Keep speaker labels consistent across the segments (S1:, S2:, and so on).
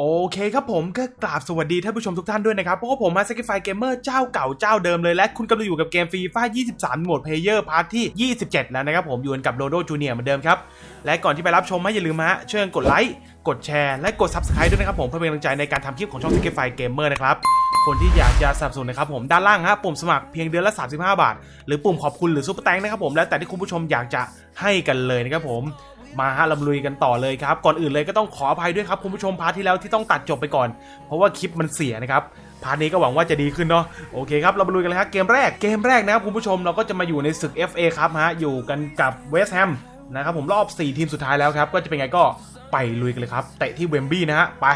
S1: โอเคครับผมก็กราบสวัสดีท่านผู้ชมทุกท่านด้วยนะครับ เพราะว่าผมมาสกิฟายเกมเมอร์เจ้าเก่าเจ้าเดิมเลยและคุณกำลังอยู่กับเกมฟรีฟ้า23 โหมดเพลเยอร์พาร์ทที่ 27 แล้วนะครับผมอยู่กันกับโดโดจูเนียร์เหมือนเดิมครับ และก่อนที่ไปรับชมให้อย่าลืมฮะช่วยกันกดไลค์กดแชร์และกด Subscribe ด้วยนะครับผมเพื่อเป็นกำลังใจในการทำคลิปของช่องสกิฟายเกมเมอร์นะครับคนที่อยากจะสนับสนุนนะครับผมด้านล่างฮะปุ่มสมัครเพียงเดือนละ 35 บาท หรือปุ่มขอบคุณหรือซุปเปอร์แตงนะครับผมแล้วแต่ที่คุณผู้ชมอยากจะให้กันเลยนะครับผม มาฮะลำลุยกันต่อเลยครับ ก่อนอื่นเลยก็ต้องขออภัยด้วยครับคุณผู้ชมพาร์ทที่แล้วที่ต้องตัดจบไปก่อน เพราะว่าคลิปมันเสียนะครับพาร์ทนี้ก็หวังว่าจะดีขึ้นเนาะโอเคครับเรามาลุยกันเลยครับเกมแรกเกมแรกนะครับคุณผู้ชมเราก็จะมาอยู่ในศึก FA ครับฮะอยู่กันกับเวสต์แฮมนะครับผมรอบ 4 ทีมสุดท้ายแล้วครับ ก็จะเป็นไงก็ไปลุยกันเลยครับเตะที่เวมบี้นะฮะไป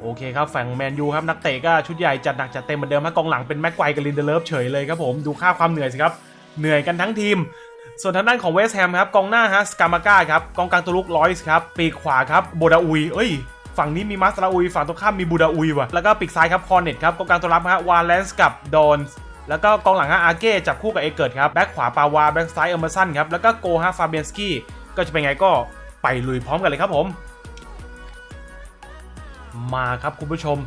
S1: โอเคครับฝั่งแมนยูครับนักเตะก็ชุดใหญ่จัดหนักจัดเต็มเหมือนเดิมฮะกองหลังเป็นแม็กไกวกับลินเดเลฟเฉยเลยครับผมดูค่าความเหนื่อยสิครับเหนื่อยกันทั้งทีม ส่วนทางด้านของเวสแฮมครับกองหน้าฮะสกามาก้าครับกองกลางตัวลุกลอยส์ครับปีกขวาครับโบดาอุยเอ้ยฝั่งนี้มีมัสลาอุยฝั่งตรงข้ามมีบูดาอุยว่ะแล้วก็ปีกซ้ายครับคอนเน็ตครับกองกลางตัวรับฮะวาเลนส์กับดอนแล้วก็กองหลังฮะอาเก้จับคู่กับเอเกิร์ดครับแบ็คขวาปาวาแบ็คซ้ายเออร์เมอร์สันครับแล้วก็โกฮะฟาเบียนสกี้ก็จะเป็นไงก็ไปลุยพร้อมกันเลยครับผม มาครับคุณผู้ชม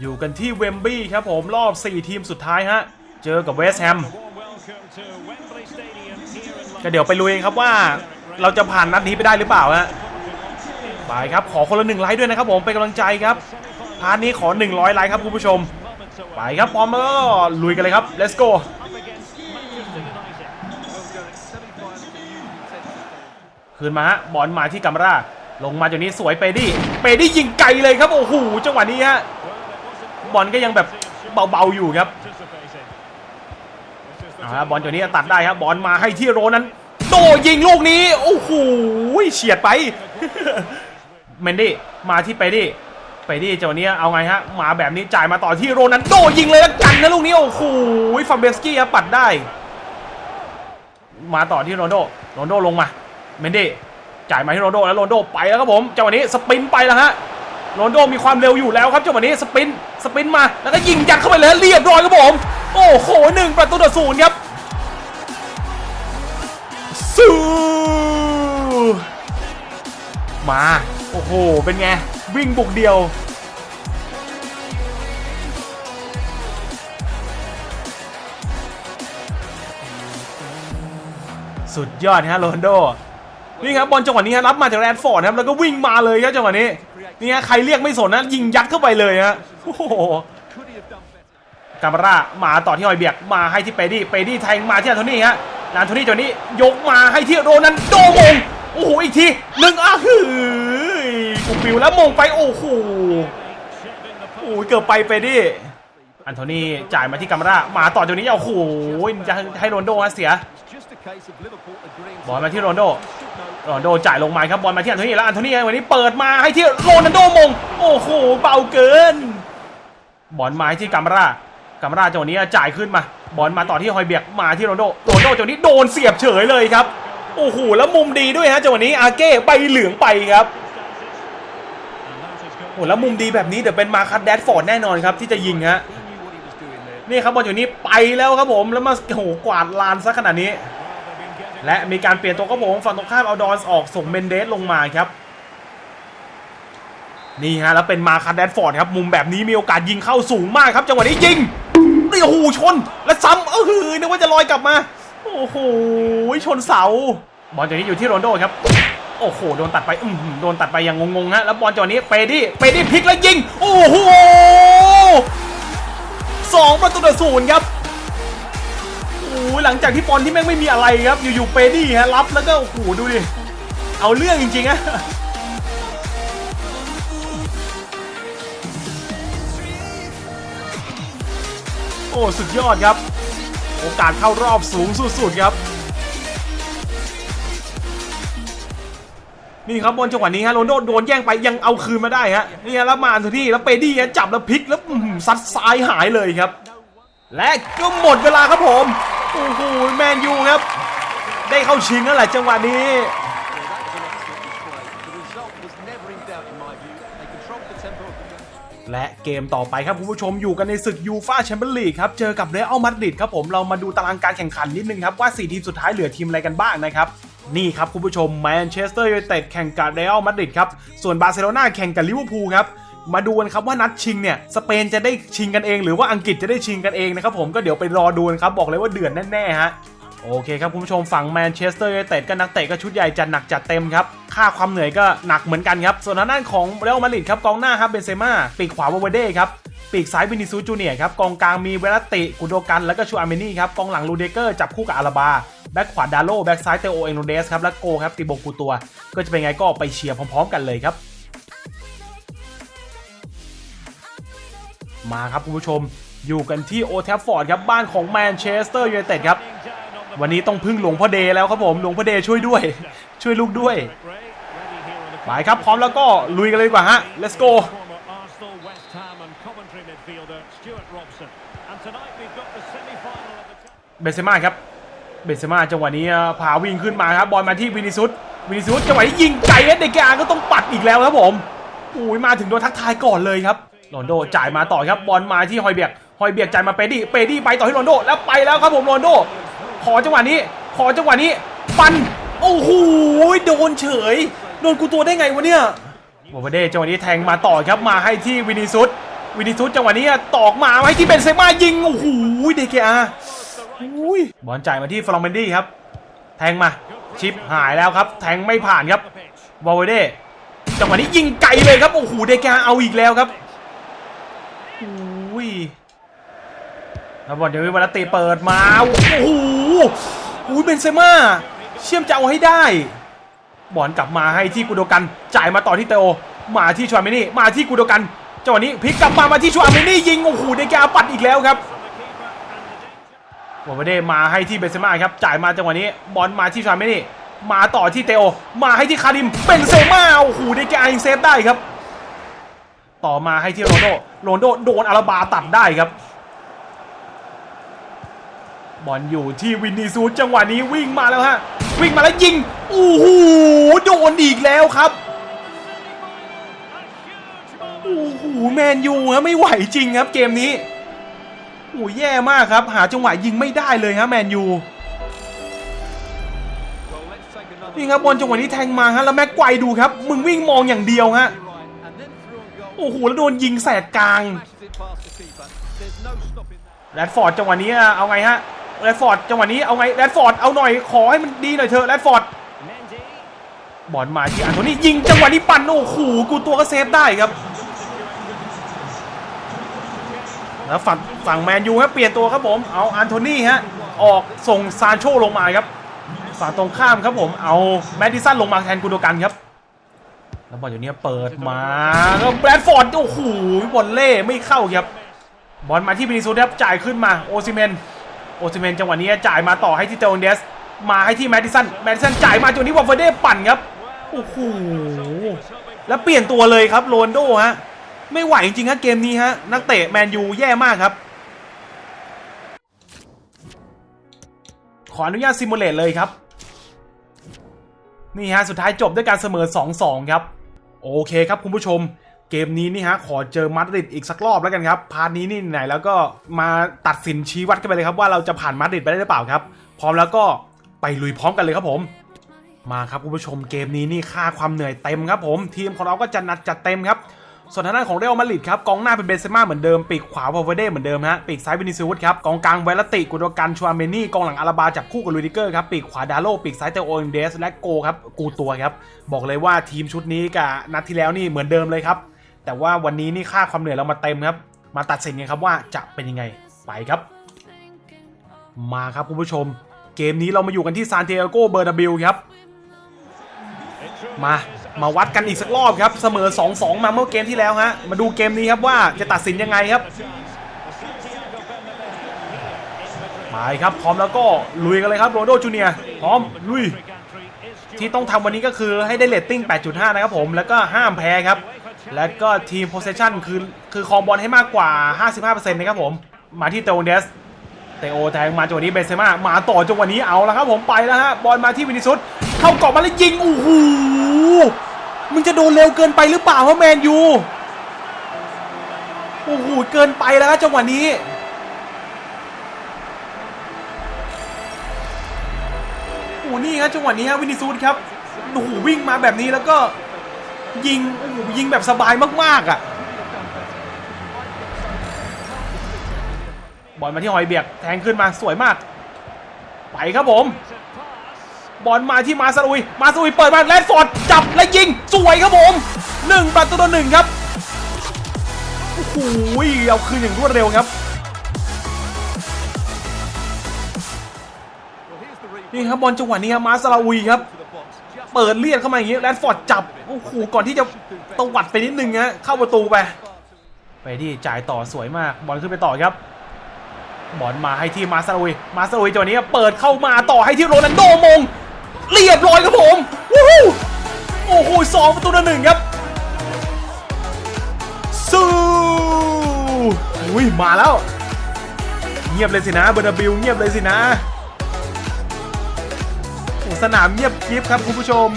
S1: อยู่กันที่เวมบี้ครับผมรอบ 4 ทีมสุดท้ายฮะเจอกับเวสต์แฮม ก็เดี๋ยวไปลุยกันครับว่าเราจะผ่านนัดนี้ไปได้หรือเปล่าฮะไปครับขอคนละหนึ่งไลค์ด้วยนะครับผมเป็นกำลังใจครับพาร์ทนี้ขอ 100 ไลค์ครับคุณผู้ชม ไปครับพร้อมแล้วก็ลุยกันเลยครับ let's go คืนมาฮะบอลมาที่กัมราลงมาจากนี้สวยเปดี้เปดี้ยิงไกลเลยครับโอ้โหจังหวะนี้ฮะบอลก็ยังแบบเบาๆอยู่ครับ เอาละบอลจากนี้ตัดได้ครับบอลมาให้ที่โรนั้น โดยิงลูกนี้โอ้โหเฉียดไปเมนดี้มาที่เปดี้เปดี้จังหวะนี้เอาไงฮะมาแบบนี้จ่ายมาต่อที่โรนันโดยิงเลยแล้วกันนะลูกนี้โอ้โหฟัมเบสกี้ปัดได้ มาต่อที่โรนโดโรนโดลงมาเมนดี้จ่ายมาที่โรนโดแล้วโรนโดไปแล้วครับผมจังหวะนี้สปินไปแล้วฮะโรนโดมีความเร็วอยู่แล้วครับจังหวะนี้สปินสปินมาแล้วก็ยิงยัดเข้าไปเลยเรียบร้อยครับผม โอ้โหหนึ่งประตูต่อศูนย์ครับสู้มา โอ้โห เป็นไง วิ่งบุกเดียว สุดยอดฮะโรนโด นี่ครับบอลจังหวะนี้ฮะรับมาจากแรดฟอร์ดครับ แล้วก็วิ่งมาเลยครับจังหวะนี้ นี่ฮะใครเรียกไม่สนนะ ยิงยัดเข้าไปเลยฮะ โอ้โห กามาร่ามาต่อที่ฮอยเบียกมาให้ที่เปดี้เปดี้แทงมาที่อันโทนี่ฮะอันโทนี่จัวนี้ยกมาให้ที่โรนันโดมงโอ้โหอีกทีหนึ่งอะฮือกูปิวแล้วมงไปโอ้โหโอ้ยเกือบไปเปดี้อันโทนี่จ่ายมาที่กามาร่ามาต่อจากนี้โอ้โหจะให้โรนโดฮะเสียบอลมาที่โรนโดโรนโดจ่ายลงมาครับบอลมาที่อันโทนี่แล้วอันโทนี่วันนี้เปิดมาให้ที่โรนัลโดมง โอ้โหเบาเกิน บอลมาที่กัมาร่า กัมราจังหวะนี้จ่ายขึ้นมา บอลมาต่อที่ฮอยเบียกมาที่โรนโดโรนโดจังหวะนี้โดนเสียบเฉยเลยครับโอ้โหแล้วมุมดีด้วยฮะจังหวะนี้อาเก้ใบเหลืองไปครับโอ้แล้วมุมดีแบบนี้เดี๋ยวเป็นมาคัตแดดฟอร์ดแน่นอนครับที่จะยิงฮะนี่ครับบอลอยู่นี้ไปแล้วครับผมแล้วมาโอ้โหกวาดลานซะขนาดนี้ และมีการเปลี่ยนตัวครับผมฝั่งตรงข้ามเอาดอนส์ออกส่งเมนเดสลงมาครับนี่ฮะแล้วเป็นมาคันแดนฟอร์ดครับมุมแบบนี้มีโอกาสยิงเข้าสูงมากครับจังหวะนี้ยิง โอ้โหชน และซ้ำเออหือนึกว่าจะลอยกลับมา โอ้โหชนเสา บอลจากนี้อยู่ที่โรนโดครับ โอ้โหโดนตัดไปอืมโดนตัดไปอย่างงงๆฮะแล้วบอลจังหวะนี้เปดี้เปดี้พลิกแล้วยิง โอ้โหสองประตูต่อศูนย์ครับโอ้หลังจากที่บอลที่แม่งไม่มีอะไรครับ อยู่ๆเปดี้ฮะรับแล้วก็โอ้โหดูดิเอาเรื่องจริงๆอะ โอ้สุดยอดครับ โอกาสเข้ารอบสูงสุดๆครับนี่ครับบอลจังหวะนี้ฮะโรนโดโดนแย่งไปยังเอาคืนมาได้ฮะนี่แล้วมาอันที่แล้วเปดี้จับแล้วพลิกแล้วซัดซ้ายหายเลยครับ และก็หมดเวลาครับผมโอ้โหแมนยูครับ ได้เข้าชิงแล้วแหละจังหวะนี้ และเกมต่อไปครับคุณผู้ชมอยู่กันในศึกยูฟาแชมเปี้ยนลีกครับ เจอกับเรอัลมาดริดครับผมเรามาดูตารางการแข่งขันนิดนึงครับว่า 4 ทีมสุดท้ายเหลือทีมอะไรกันบ้างนะครับนี่ครับคุณผู้ชมแมนเชสเตอร์ยูไนเต็ดแข่งกับเรอัลมาดริดครับ ส่วนบาร์เซโลนาแข่งกับลิเวอร์พูลครับ มาดูกันครับว่านัดชิงเนี่ย สเปนจะได้ชิงกันเอง หรือว่าอังกฤษจะได้ชิงกันเองนะครับผมก็เดี๋ยวไปรอดูกันครับ บอกเลยว่าเดือดแน่ๆฮะ โอเคครับคุณผู้ชมฝั่งแมนเชสเตอร์ยูไนเต็ดก็นักเตะก็ชุดใหญ่จัดหนักจัดเต็มครับ ค่าความเหนื่อยก็หนักเหมือนกันครับ ส่วนทางด้านของเรอัลมาดริดครับกองหน้าครับเบนเซม่าปีกขวาวาเวเด้ครับปีกซ้ายวินิซูจูเนียครับกองกลางมีเวลติกุโดกันแล้วก็ชูอาร์เมนี่ครับกองหลังลูเดเกอร์จับคู่กับอาราบาแบ็คขวาดาโลแบ็คซ้ายเตโอเอโนเดสครับและโกครับติโบกูตัว ก็จะเป็นไงก็ไปเชียร์พร้อม ๆ กันเลยครับ มาครับคุณผู้ชมอยู่กันที่โอแทฟฟอร์ดครับบ้านของแมนเชสเตอร์ยูไนเต็ดครับ วันนี้ต้องพึ่งหลวงพ่อเดย์แล้วครับผมหลวงพ่อเดย์ช่วยด้วย ช่วยลูกด้วยไปครับพร้อมแล้วก็ลุยกันเลยดีกว่าฮะ let's go
S2: Former Arsenal, West Ham and Coventry midfielder Stuart Robson. And tonight we've got the semi-final of the...
S1: เบนเซม่าครับเบนเซม่าจังหวะนี้อะพาวิ่งขึ้นมาครับบอลมาที่วินิซุสวินิซุสจังหวะนี้ยิงไกลเอสเดกาก็ต้องปัดอีกแล้วครับผมอุ้ยมาถึงโดนทักทายก่อนเลยครับโรนลโดจ่ายมาต่อครับบอลมาที่ฮอยเบียกฮอยเบียกจ่ายมาเปดี้เปดี้ไปต่อที่โรนลโดแล้วไปแล้วครับผมโรนลโด ขอจังหวะนี้ ขอจังหวะนี้ ปัน โอ้โห โดนเฉย โดนกูตัวได้ไงวะเนี่ยโมเบเดจังหวะนี้แทงมาต่อครับ มาให้ที่วินิซุสวินิซุสจังหวะนี้ตอกมาให้ที่เบนเซม่ายิง โอ้โห เดเกอาบอลจ่ายมาที่ฟลองเบนดี้ครับ แทงมา ชิปหายแล้วครับ แทงไม่ผ่านครับวอลเวเดจังหวะนี้ยิงไกลเลยครับ โอ้โห เดเกอาเอาอีกแล้วครับอุ้ยแล้วบอลเดวิดวาลติเปิดมา โอ้โห อ้ยเบนเซม่าเชื่อมจะเอาให้ได้ บอลกลับมาให้ที่กูโดกันจ่ายมาต่อที่เตโอมาที่ชวาเมนี่มาที่กูโดกันจังหวะนี้พลิกกลับมามาที่ชวาเมนี่ยิงโอ้โหเดกาปัดอีกแล้วครับบอลไม่ได้มาให้ที่เบนเซม่าครับจ่ายมาจังหวะนี้บอลมาที่ชวาเมนี่มาต่อที่เตโอ มาให้ที่คาริมเบนเซม่าโอ้โหเดกายิงเซฟได้ครับ ต่อมาให้ที่โรนโดโรนโดโดนอาราบาตัดได้ครับ บอลอยู่ที่วินนีซูสจังหวะนี้วิ่งมาแล้วฮะ วิ่งมาแล้วยิงโอ้โหโดนอีกแล้วครับโอ้โหแมนยูฮะไม่ไหวจริงครับเกมนี้โอ้แย่มากครับ หาจังหวะยิงไม่ได้เลยฮะแมนยูนี่ครับบอลจังหวะนี้แทงมาฮะแล้วแม็กไกวดูครับ มึงวิ่งมองอย่างเดียวฮะโอ้โหแล้วโดนยิงแสกกลางแรดฟอร์ดจังหวะนี้เอาไงฮะ แรดฟอร์ดจังหวะนี้เอาไงแรดฟอร์ดเอาหน่อยขอให้มันดีหน่อยเถอะแรดฟอร์ดบอลมาที่อันโทนี่ยิงจังหวะนี้ปั่นโอ้โหกูตัวก็เซฟได้ครับแล้วฝั่งฝั่งแมนยูครับเปลี่ยนตัวครับผมเอาอันโทนี่ฮะออกส่งซานโชลงมาครับฝั่งตรงข้ามครับผมเอาแมดดิสันลงมาแทนกูโดกันครับแล้วบอลอยู่เนี้ยเปิดมาแล้วแรดฟอร์ดโอ้โหบอลเล่ไม่เข้าครับบอลมาที่วินิซูสครับจ่ายขึ้นมาโอซิเมน อซิเมนจังหวะนี้จ่ายมาต่อให้ที่เตลเดสมาให้ที่แมดิสันแมดิสันจ่ายมาจังหวะนี้วอลเฟอร์เด้ปั่นครับโอ้โหแล้วเปลี่ยนตัวเลยครับโรนโดฮะไม่ไหวจริงๆฮะเกมนี้ฮะนักเตะแมนยูแย่มากครับขออนุญาตซิมูเลตเลยครับ นี่ฮะ สุดท้ายจบด้วยการเสมอ 2-2 ครับ โอเคครับคุณผู้ชม เกมนี้นี่ฮะขอเจอมาดริดอีกสักรอบแล้วกันครับพาร์ทนี้นี่ไหนแล้วก็มาตัดสินชี้วัดกันไปเลยครับว่าเราจะผ่านมาดริดไปได้หรือเปล่าครับ พร้อมแล้วก็ไปลุยพร้อมกันเลยครับผม มาครับคุณผู้ชมเกมนี้นี่ค่าความเหนื่อยเต็มครับผมทีมของเราก็จะนัดจัดเต็มครับส่วนทางด้านของเรอัลมาดริดครับกองหน้าเป็นเบนเซม่าเหมือนเดิมปีกขวาวาลเวเด้เหมือนเดิมฮะปีกซ้ายวินิซิวุสครับกองกลางเวลติกุดกันชัวเมนี่กองหลังอาราบาจับคู่กับลูดิเกอร์ครับปีกขวาดาโลปีกซ้ายเตโอเอนเดสและโกครับกูตัวครับบอกเลยว่าทีมชุดนี้กับนัดที่แล้วนี่เหมือนเดิมเลยครับ แต่ว่าวันนี้นี่ค่าความเหนื่อยเรามาเต็มครับ มาตัดสินกันครับว่าจะเป็นยังไงไปครับ มาครับคุณผู้ชม เกมนี้เรามาอยู่กันที่ซานเตียโกเบอร์นาบิลครับ มามาวัดกันอีกสักรอบครับเสมอ 2-2 มาเมื่อเกมที่แล้วฮะมาดูเกมนี้ครับว่าจะตัดสินยังไงครับไปครับพร้อมแล้วก็ลุยกันเลยครับโรนโดจูเนียพร้อมลุย ที่ต้องทำวันนี้ก็คือให้ได้เรตติ้ง 8.5 นะครับผมแล้วก็ห้ามแพ้ครับ แล้วก็ทีมโพสเซชันคือคือครองบอลให้มากกว่า 55%นะครับผม มาที่เตโอเดส เตโอแทงมาจังหวะนี้เบนเซม่ามาต่อจังหวะนี้เอาแล้วครับผมไปแล้วฮะ บอลมาที่วินิซุสเข้ากรอบมาแล้วยิงโอ้โหมึงจะโดนเร็วเกินไปหรือเปล่าวะแมนยูโอ้โหเกินไปแล้วครับจังหวะนี้โอ้นี่ครับจังหวะนี้ฮะวินิซุสครับโอ้โหวิ่งมาแบบนี้แล้วก็ ยิงยิงแบบสบายมากๆอะบอลมาที่หอยเบียกแทงขึ้นมาสวยมาก ไปครับผม บอลมาที่มาซาอุย มาซาอุยเปิดมาแรดฟอร์ดจับและยิงสวยครับผมหนึ่งประตูต่อหนึ่งครับโอ้โหเอาคืนอย่างรวดเร็วครับนี่ครับบอลจังหวะนี้ครับมาซาลาวีครับ เปิดเลียดเข้ามาอย่างนี้แรดฟอร์ดจับโอ้โหก่อนที่จะตวัดไปนิดนึงฮะเข้าประตูไปไปที่จ่ายต่อสวยมาก บอลขึ้นไปต่อครับ บอลมาให้ที่มาซาอุยมาซาอุยจังหวะนี้เปิดเข้ามาต่อให้ที่โรนัลโดมง เรียบร้อยครับผมวู้ฮู้โอ้โหสองประตูต่อหนึ่งครับสู้อุ้ยมาแล้ว เงียบเลยสินะเบอร์นาบิลเงียบเลยสินะ สนามเงียบกริฟครับคุณผู้ชม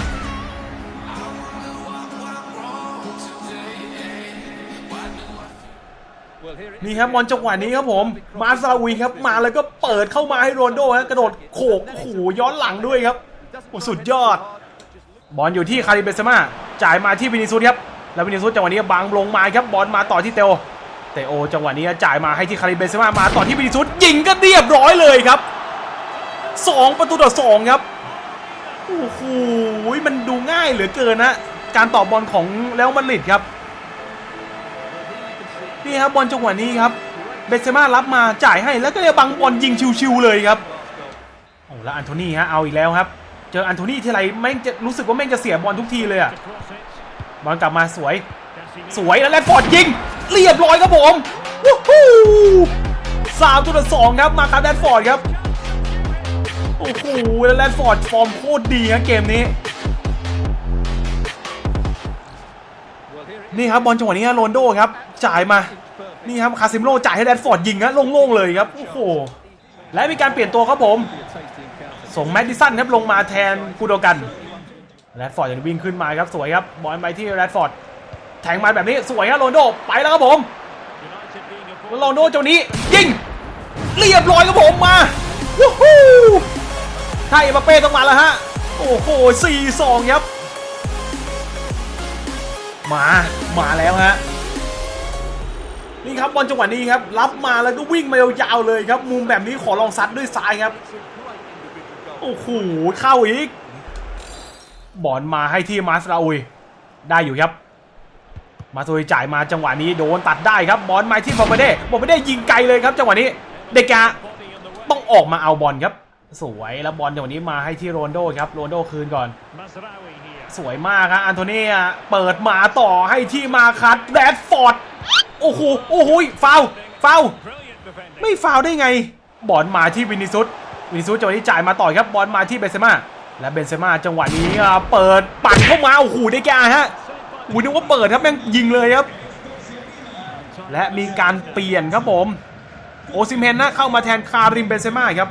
S1: นี่ครับบอลจังหวะนี้ครับผม มาซาอุยครับมาแล้วก็เปิดเข้ามาให้โรนโดฮะกระโดดโขกโอ้โหย้อนหลังด้วยครับโอ้สุดยอด บอลอยู่ที่คาริเบนเซมาจ่ายมาที่วินิซุสครับแล้ววินิซุสจังหวะนี้บังลงมาครับบอลมาต่อที่เตโอเตโอจังหวะนี้จ่ายมาให้ที่คาริเบนเซมามาต่อที่วินิซุสยิงก็เรียบร้อยเลยครับสองประตูต่อสองครับ โอ้โหมันดูง่ายเหลือเกินนะ การต่อบอลของเลอัลมาดริดครับ นี่ครับบอลจังหวะนี้ครับ เบเซม่ารับมาจ่ายให้แล้วก็เนี่ยบังบอลยิงชิวๆเลยครับ โอ้แล้วอันโทนี่ฮะเอาอีกแล้วครับ เจออันโทนี่ทีไรแม่งจะรู้สึกว่าแม่งจะเสียบอลทุกทีเลยอะบอลกลับมาสวย สวยแล้วแรดฟอร์ดยิง เรียบร้อยครับผมวู้ฮู้สามตัวต่อสองครับมาครับแรดฟอร์ดครับ โอ้โหแล้วแรดฟอร์ดฟอร์มโคตรดีครับเกมนี้ นี่ครับบอลจังหวะนี้โรนโดครับ จ่ายมา นี่ครับคาซิมโร่จ่ายให้แรดฟอร์ดยิงฮะโล่งๆเลยครับ โอ้โห และมีการเปลี่ยนตัวครับผม ส่งแมดดิสันครับลงมาแทนกูโดกันแรดฟอร์ดยังวิ่งขึ้นมาครับสวยครับบอลไปที่แรดฟอร์ดแทงมาแบบนี้สวยครับโรนโดไปแล้วครับผม
S2: United being a
S1: แล้วโรนโดเจ้านี้ยิงเรียบร้อยครับผมมาวู้ฮู้ ถ้าเอ็มบัปเป้ต้องมาแล้วฮะ โอ้โห4-2ครับ มา มาแล้วฮะ นี่ครับบอลจังหวะนี้ครับ รับมาแล้วก็วิ่งมายาวๆเลยครับ มุมแบบนี้ขอลองซัดด้วยซ้ายครับ โอ้โห เข้าอีก บอลมาให้ที่มาสราอุย ได้อยู่ครับมาซุยจ่ายมาจังหวะนี้โดนตัดได้ครับบอลมาที่บอมเบเด้บอมเบเด้ยิงไกลเลยครับ จังหวะนี้เดกาต้องออกมาเอาบอลครับ สวยแล้วบอลจังหวะนี้มาให้ที่โรนลโดครับโรนลโดคืนก่อน
S2: Mazraoui here.
S1: สวยมากครับอันโทนีอะเปิดมาต่อให้ที่มาคัดแรดฟอร์ดโอ้โหโอ้โหฟาวล์ฟาวล์
S2: Brilliant defending.
S1: ไม่ฟาวล์ได้ไง บอลมาที่วินิซุสวินิซุสจังหวะนี้จ่ายมาต่อครับบอลมาที่เบนเซม่าและเบนเซม่าจังหวะนี้อะเปิดปั่นเข้ามาโอ้โหได้แกฮะ
S2: Saved by
S1: อุ้ยนึกว่าเปิดครับแม่งยิงเลยครับ และมีการเปลี่ยนครับผม โอซิมเฮนนะเข้ามาแทนคาริมเบนเซม่าครับ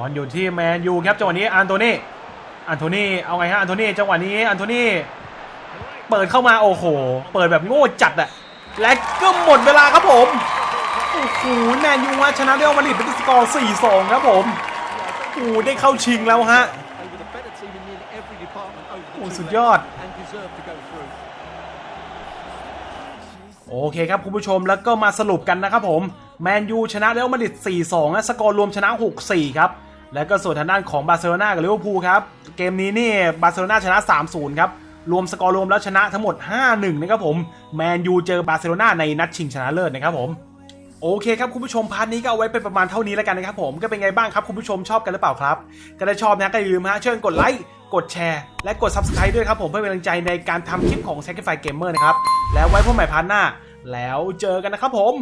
S1: บอลอยู่ที่แมนยูครับจังหวะนี้อันโตนี่อันโทนี่เอาไงฮะอันโทนี่จังหวะนี้อันโทนี่เปิดเข้ามาโอ้โห เปิดแบบโง่จัดอะและก็หมดเวลาครับผมโอ้โหแมนยูชนะเรอัลมาดริดเป็นสกอร์4-2 ครับผมโอ้โหได้เข้าชิงแล้วฮะโอ้สุดยอดโอเคครับคุณผู้ชมแล้วก็มาสรุปกันนะครับผม แมนยูชนะเรอัลมาดริด4-2นะสกอร์รวมชนะ 6-4 ครับ แล้วก็ส่วนทางด้านของบาร์เซโลนากับลิเวอร์พูลครับ เกมนี้นี่บาร์เซโลนาชนะ 3-0 ครับ รวมสกอร์รวมแล้วชนะทั้งหมด 5-1 นะครับผม แมนยูเจอบาร์เซโลนาในนัดชิงชนะเลิศนะครับผม โอเคครับคุณผู้ชมพาร์ทนี้ก็เอาไว้เป็นประมาณเท่านี้แล้วกันนะครับผม ก็เป็นไงบ้างครับคุณผู้ชมชอบกันหรือเปล่าครับ ก็ถ้าชอบนะก็อย่าลืมฮะเชิญกดไลค์ กดแชร์ และกด Subscribe ด้วยครับผมเพื่อเป็นกำลังใจในการทำคลิปของ Sacrifice Gamer นะครับ แล้วไว้พบใหม่พาร์ทหน้า แล้วเจอกันนะครับผม